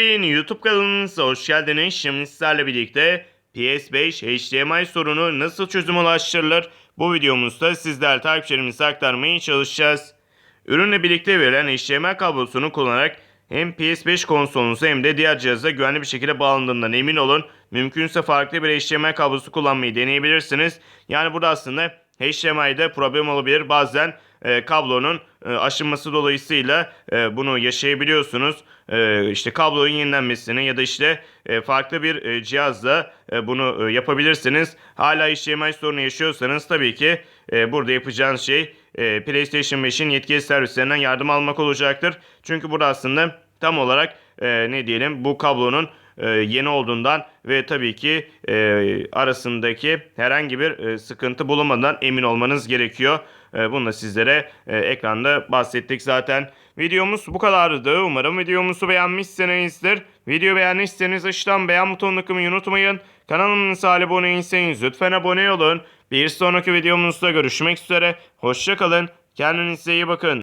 Yeni YouTube kanalımıza hoş geldiniz. Şimdi sizlerle birlikte PS5 HDMI sorunu nasıl çözüm ulaştırılır? Bu videomuzda sizler takipçilerimize aktarmaya çalışacağız. Ürünle birlikte verilen HDMI kablosunu kullanarak hem PS5 konsolunuza hem de diğer cihaza güvenli bir şekilde bağlandığından emin olun. Mümkünse farklı bir HDMI kablosu kullanmayı deneyebilirsiniz. Yani burada aslında HDMI'de problem olabilir. Bazen e, kablonun e, aşınması dolayısıyla e, bunu yaşayabiliyorsunuz. E, işte kablonun yenilenmesini ya da işte e, farklı bir e, cihazla e, bunu e, yapabilirsiniz. Hala HDMI sorunu yaşıyorsanız tabii ki e, burada yapacağınız şey e, PlayStation 5'in yetkili servislerinden yardım almak olacaktır. Çünkü burada aslında tam olarak e, ne diyelim bu kablonun e, yeni olduğundan ve tabii ki e, arasındaki herhangi bir e, sıkıntı bulunmadan emin olmanız gerekiyor. E, bunu da sizlere e, ekranda bahsettik zaten. Videomuz bu kadardı. Umarım videomuzu beğenmişsinizdir. Video beğendiyseniz aşağıdan beğen butonuna tıklamayı unutmayın. Kanalımıza abone değilseniz lütfen abone olun. Bir sonraki videomuzda görüşmek üzere. Hoşçakalın. Kendinize iyi bakın.